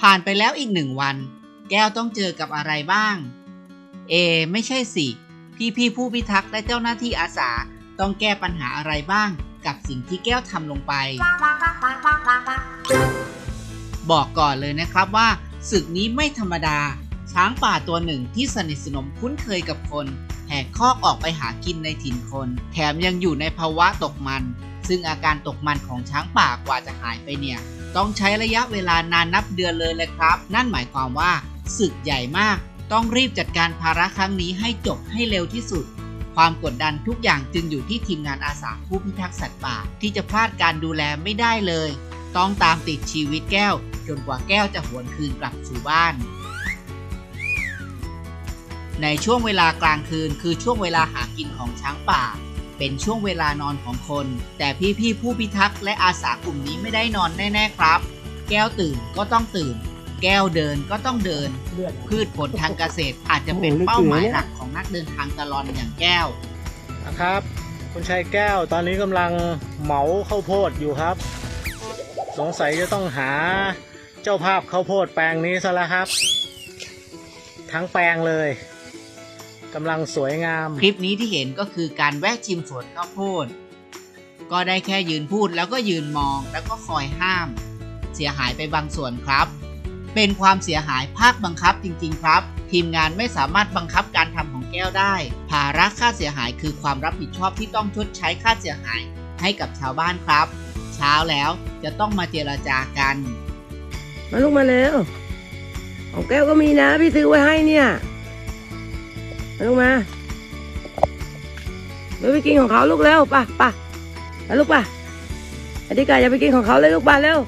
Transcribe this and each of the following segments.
ผ่านไปแล้วอีกหนึ่งวัน แก้วต้องเจอกับอะไรบ้าง เอ ไม่ใช่สิ พี่พี่ผู้พิทักษ์และเจ้าหน้าที่อาสาต้องแก้ปัญหาอะไรบ้าง กับสิ่งที่แก้วทำลงไป บอกก่อนเลยนะครับว่าศึกนี้ไม่ธรรมดา ช้างป่าตัวหนึ่งที่สนิทสนมคุ้นเคยกับคนแหกคอกออกไปหากินในถิ่นคน แถมยังอยู่ในภาวะตกมัน ซึ่งอาการตกมันของช้างป่ากว่าจะหายไปเนี่ย ต้องใช้ระยะเวลานานนับเดือนเลยเลยครับ นั่นหมายความว่าศึกใหญ่มาก ต้องรีบจัดการภาระครั้งนี้ให้จบให้เร็วที่สุด ความกดดันทุกอย่างจึงอยู่ที่ทีมงานอาสาผู้พิทักษ์สัตว์ป่า ที่จะพลาดการดูแลไม่ได้เลย ต้องตามติดชีวิตแก้ว จนกว่าแก้วจะหวนคืนกลับสู่บ้าน ในช่วงเวลากลางคืนคือช่วงเวลาหากินของช้างป่า เป็นช่วงเวลานอนของคน แต่พี่ๆผู้พิทักษ์และอาสากลุ่มนี้ไม่ได้นอนแน่ๆครับ แก้วตื่นก็ต้องตื่น แก้วเดินก็ต้องเดินพืชผลทางเกษตรอาจจะเป็นเป้าหมายหลักของนักเดินทางตลอดอย่างแก้ว นะครับ คุณชายแก้วตอนนี้กำลังเหมาข้าวโพดอยู่ครับ สงสัยจะต้องหาเจ้าภาพข้าวโพดแปลงนี้ซะแล้วครับ ทั้งแปลงเลย กำลังสวยงาม คลิปนี้ที่เห็นก็คือการแวะชิมสวนข้าวโพด ก็ได้แค่ยืนพูดแล้วก็ยืนมองแล้วก็คอยห้าม เสียหายไปบางส่วนครับ เป็นความเสียหายภาคบังคับจริง ๆ ครับ ทีมงานไม่สามารถบังคับการทำของแก้วได้ ภาระค่าเสียหายคือความรับผิดชอบที่ต้องชดใช้ค่าเสียหายให้กับชาวบ้านครับ เช้าแล้วจะต้องมาเจรจากัน มาลูกมาเร็วของแก้วก็มีนะพี่ซื้อไว้ให้เนี่ยมา ลูกมาเดี๋ยวไปกินของเขาลูกเร็วป่ะป่ะมาลูกป่ะอธิกาอย่าไปกินของเขาเลยลูกป่ะเร็ว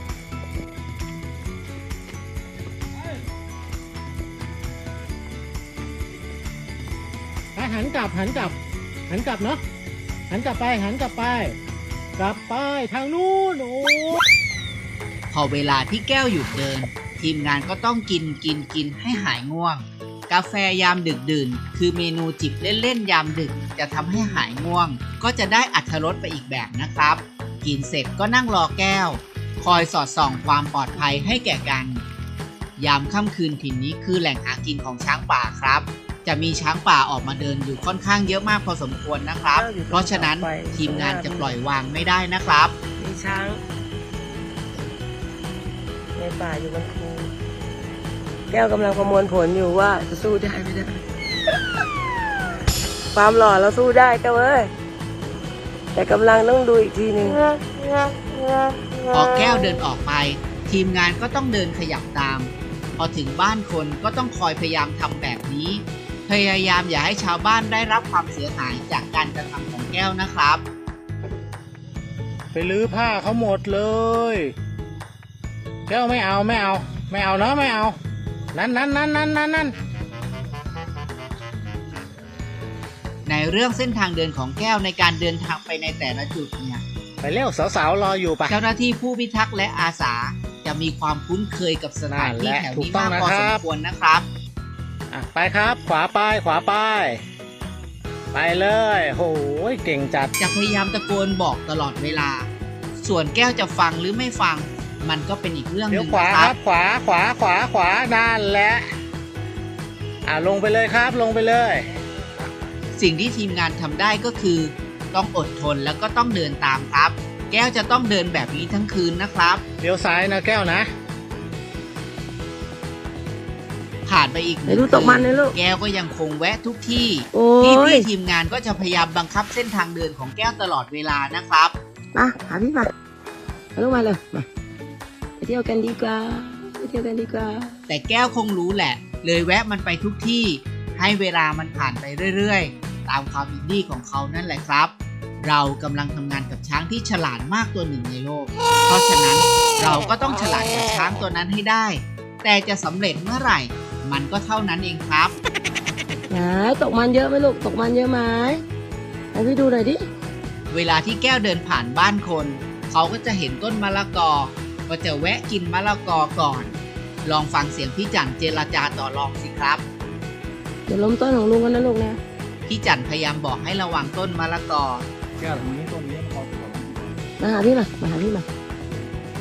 หันกลับหันกลับ หันกลับเนาะหันกลับไปหันกลับไป กลับไปทางนู้นโอ้พอเวลาที่แก้วหยุดเดิน ทีมงานก็ต้องกินกินกินให้หายง่วง กาแฟยามดึกดื่น คือเมนูจิบเล่นๆยามดึก จะทำให้หายง่วง ก็จะได้อัธรสไปอีกแบบนะครับ กินเสร็จก็นั่งรอแก้ว คอยสอดส่องความปลอดภัยให้แก่กัน ยามค่ำคืนถิ่นนี้คือแหล่งหากินของช้างป่าครับ จะมีช้างป่าออกมาเดินอยู่ค่อนข้างเยอะมากพอสมควรนะครับ เพราะฉะนั้นทีมงานจะปล่อยวางไม่ได้นะครับ มีช้างในป่าอยู่บนภู แก้วกำลังประมวลผลอยู่ว่าจะสู้ได้ไม่ได้ ความหล่อเราสู้ได้แก้วเอ้ย แต่กำลังต้องดูอีกทีหนึ่งพอแก้วเดินออกไป ทีมงานก็ต้องเดินขยับตาม พอถึงบ้านคนก็ต้องคอยพยายามทำแบบนี้ พยายามอย่าให้ชาวบ้านได้รับความเสียหายจากการกระทำของแก้วนะครับ ไปลื้อผ้าเขาหมดเลย แก้วไม่เอาไม่เอา ไม่เอาเนาะไม่เอา นั่นนั่นนั่นนั่นนั่นนั่นในเรื่องเส้นทางเดินของแก้วในการเดินทางไปในแต่ละจุดเนี่ย ไปเร็วสาวๆรออยู่ปะเจ้าหน้าที่ผู้พิทักษ์และอาสาจะมีความคุ้นเคยกับสถานที่นั่นแหละแถวถูกนี้ต้องมากพอนะคสรัมบควรนะครับอะไปครับ ขวาไปขวาไปไปเลยโหยเก่งจัด จะพยายามตะโกนบอกตลอดเวลา ส่วนแก้วจะฟังหรือไม่ฟัง มันก็เป็นอีกเรื่องหเดี๋ยวนึ่งขวานะคครัรับบ ขวาขวาขวาขวานั่นแหละอะลงไปเลยครับลงไปเลย สิ่งที่ทีมงานทำได้ก็คือ ต้องอดทนแล้วก็ต้องเดินตามครับ แก้วจะต้องเดินแบบนี้ทั้งคืนนะครับ เดี๋ยวซ้ายนะแก้วนะ ผ่านไปอีกหไหนนึ่งดูตกมันนะลูก แก้วก็ยังคงแวะทุกที่ โอ้พี่ยพี่ทีมงานก็จะพยายามบังคับเส้นทางเดินของแก้วตลอดเวลานะครับ มาหาพี่มามาลูกมาเลยมาไป เที่ยวกันดีกว่าไปเที่ยวกันดีกว่า แต่แก้วคงรู้แหละ เลยแวะมันไปทุกที่ให้เวลามันผ่านไปเรื่อยๆ ตามความอินดี้ของเขานั่นแหละครับ เรากำลังทำงานกับช้างที่ฉลาดมากตัวหนึ่งในโลก เพราะฉะนั้นเราก็ต้องฉลาดกับช้างตัวนั้นให้ได้ แต่จะสำเร็จเมื่อไหร่ มันก็เท่านั้นเองครับไหนตกมันเยอะไหมลูกตกมันเยอะไหมให้พี่ดูหน่อยดิ เวลาที่แก้วเดินผ่านบ้านคน เขาก็จะเห็นต้นมะละกอ ก็จะแวะกินมะละกอก่อน ลองฟังเสียงพี่จันเจรจาต่อรองสิครับ เดี๋ยวล้มต้นของลุงกันนะลูกนะพี่จันพยายามบอกให้ระวังต้นมะละกอ แก้วตรงนี้ตรงนี้พอมาหาพี่มามาหาพี่มา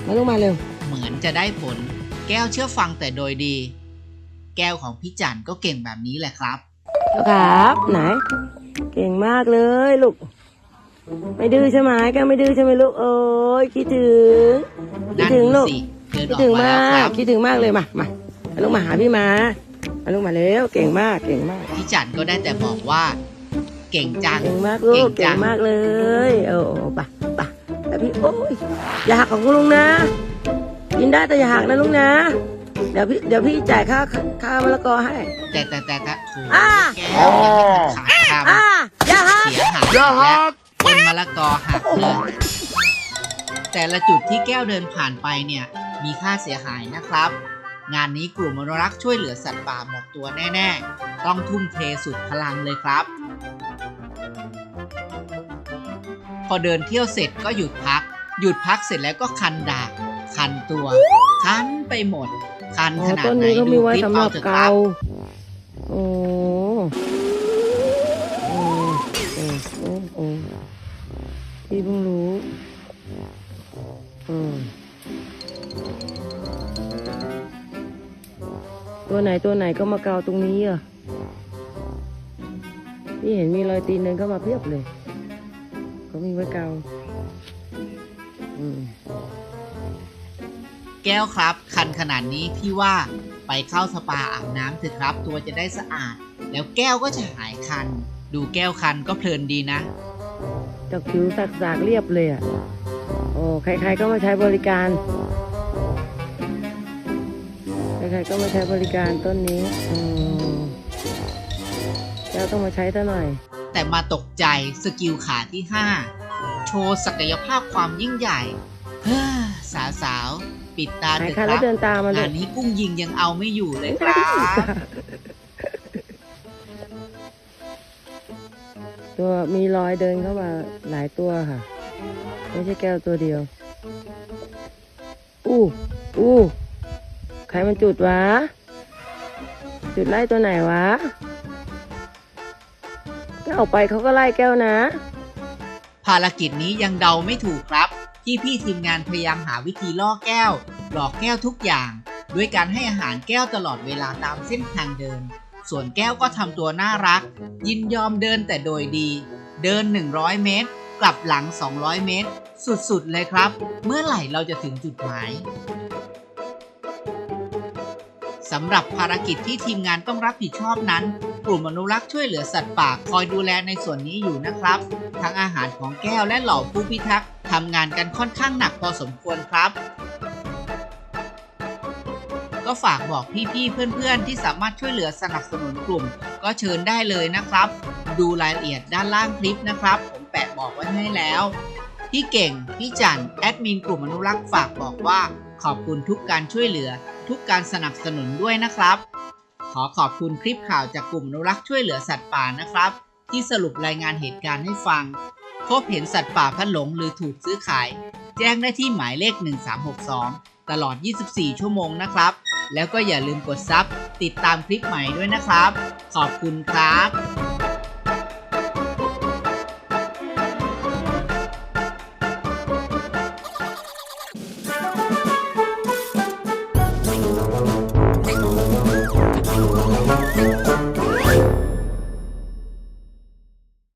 มาลูกมาเร็ว เหมือนจะได้ผลแแก้วเชื่อฟังแต่โดยดี แก้วของพี่จันก็เก่งแบบนี้แหละครับ ครับ ไหน เก่งมากเลยลูก ไม่ดื้อใช่ไหมแก้วไม่ดื้อใช่ไหมลูกโอ้ยคิดถึงคิดนั่นถึงดูลูกสิเดินคิอดอกถึงมามาแล้วคกรับคิดถึงมากเลยมามาเอาลูกมาหาพี่มาเอาลูกมาเร็วเก่งมากเก่งมากพี่จันก็ได้แต่บอกว่า เก่งจังเก่งมากลูกเก่เก่งงจังมากเลยโอ้ปะปะแต่พี่โอ้ยอย่าหักของคุณลุงนะกินได้แต่อย่าหักนะลุงนะเดี๋ยวพี่เดี๋ยวพี่จ่ายค่าค่ามะละกอให้ แต่แต่แต่แต่โถอ่าแก้วยังขาดคอ่าอย่าหักำเสียหายและต้ นมะละกอหักเลยแต่ละจุดที่แก้วเดินผ่านไปเนี่ยมีค่าเสียหายนะครับ งานนี้กลุ่มอนุรักษ์ช่วยเหลือสัตว์ป่าหมดตัวแน่ ๆ ต้องทุ่มเทสุดพลังเลยครับ พอเดินเที่ยวเสร็จก็หยุดพัก หยุดพักเสร็จแล้วก็คันดากคันตัว คันไปหมด คันอ๋ขอนาดต้นไหนนี้ก็ดูมีไว้คลิปสำหเอารับเถอะครัเกาบ ไหนตัวไหนก็มาเกาตรงนี้อะพี่เห็นมีรอยตีนเดินเข้ามาเพียบเลยเขามีไว้เกาอืมแก้วครับ คันขนาดนี้พี่ว่าไปเข้าสปาอาบน้ำเถอะครับ ตัวจะได้สะอาด แล้วแก้วก็จะหายคัน ดูแก้วคันก็เพลินดีนะจากผิวสักๆเรียบเลยอะโอ้ใครๆก็มาใช้บริการ ใครๆก็มาใช้บริการต้นนี้อืมแล้วต้องมาใช้ซะหน่อย แต่มาตกใจสกิลขาที่ 5 โชว์ศักยภาพความยิ่งใหญ่เฮ้อสาวๆปิดตาหายเถอะคันคแล้รัวบเดินตามมาเลงายนนี้กุ้งยิงยังเอาไม่อยู่เลยครับตัวมีรอยเดินเข้ามาหลายตัวค่ะ ไม่ใช่แก้วตัวเดียว อู้อู้ ใครมันจุดวะ จุดไล่ตัวไหนวะแก้วออกไปเขาก็ไล่แก้วนะ ภารกิจนี้ยังเดาไม่ถูกครับ ที่พี่ทีมงานพยายามหาวิธีล่อแก้ว หลอกแก้วทุกอย่าง ด้วยการให้อาหารแก้วตลอดเวลาตามเส้นทางเดิน ส่วนแก้วก็ทำตัวน่ารัก ยินยอมเดินแต่โดยดี เดิน 100 เมตร กลับหลัง 200 เมตร สุดๆเลยครับ เมื่อไหร่เราจะถึงจุดหมาย สำหรับภารกิจที่ทีมงานต้องรับผิดชอบนั้น กลุ่มอนุรักษ์ช่วยเหลือสัตว์ป่าคอยดูแลในส่วนนี้อยู่นะครับ ทั้งอาหารของแก้วและเหล่าผู้พิทักษ์ทำงานกันค่อนข้างหนักพอสมควรครับ ก็ฝากบอกพี่ๆเพื่อนๆ ที่สามารถช่วยเหลือสนับสนุนกลุ่ม ก็เชิญได้เลยนะครับ ดูรายละเอียดด้านล่างคลิปนะครับ ผมแปะบอกไว้ให้แล้วพี่เก่ง พี่จันแอดมินกลุ่มอนุรักษ์ฝากบอกว่า ขอบคุณทุกการช่วยเหลือ ทุกการสนับสนุนด้วยนะครับ ขอขอบคุณคลิปข่าวจากกลุ่มอนุรักษ์ช่วยเหลือสัตว์ป่านะครับ ที่สรุปรายงานเหตุการณ์ให้ฟัง พบเห็นสัตว์ป่าพัดหลงหรือถูกซื้อขาย แจ้งได้ที่หมายเลข 1362 ตลอด 24 ชั่วโมงนะครับ แล้วก็อย่าลืมกดซับติดตามคลิปใหม่ด้วยนะครับ ขอบคุณครับ